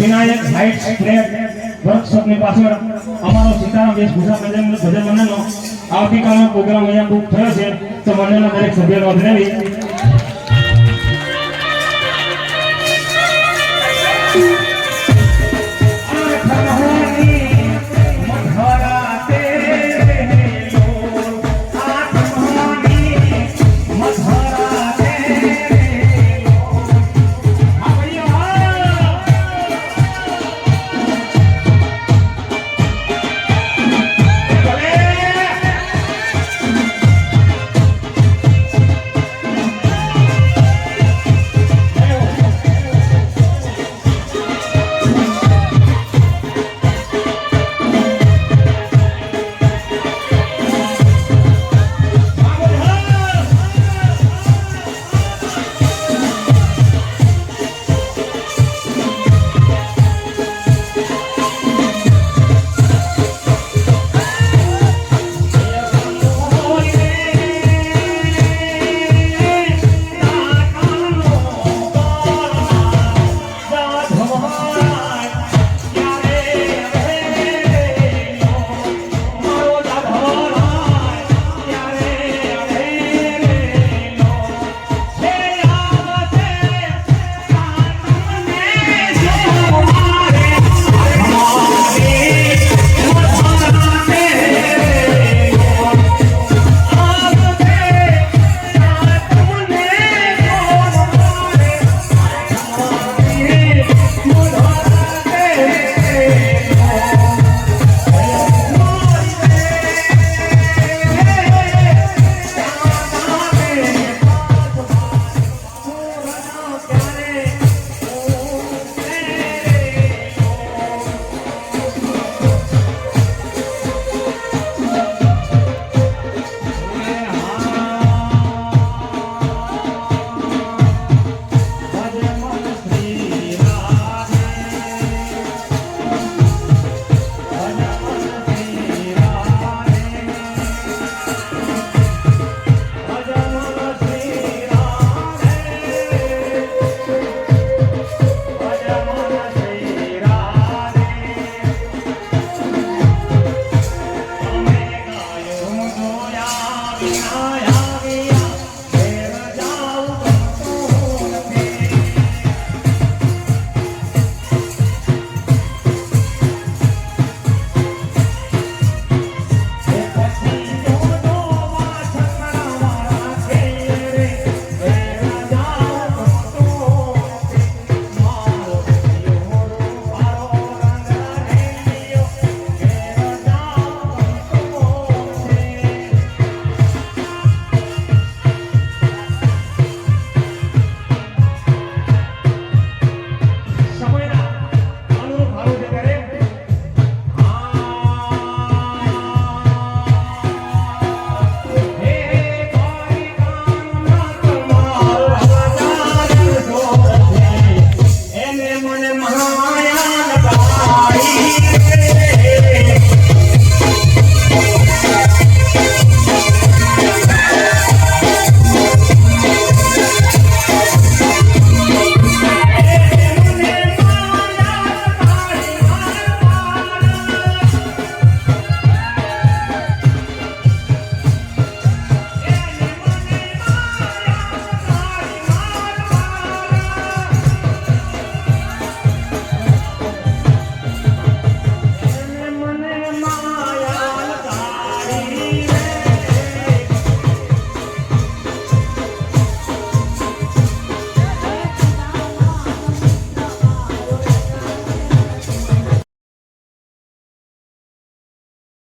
Vinayak heights flat વર્કશોપની પાછળ અમારો સીતારામ વેશભૂષા ભજન ભજન મંડળનો આવતીકાલનો પ્રોગ્રામ અહીંયા બુક થયો છે તો મંડળના દરેક સભ્યો અભિનંદન. વિનાયક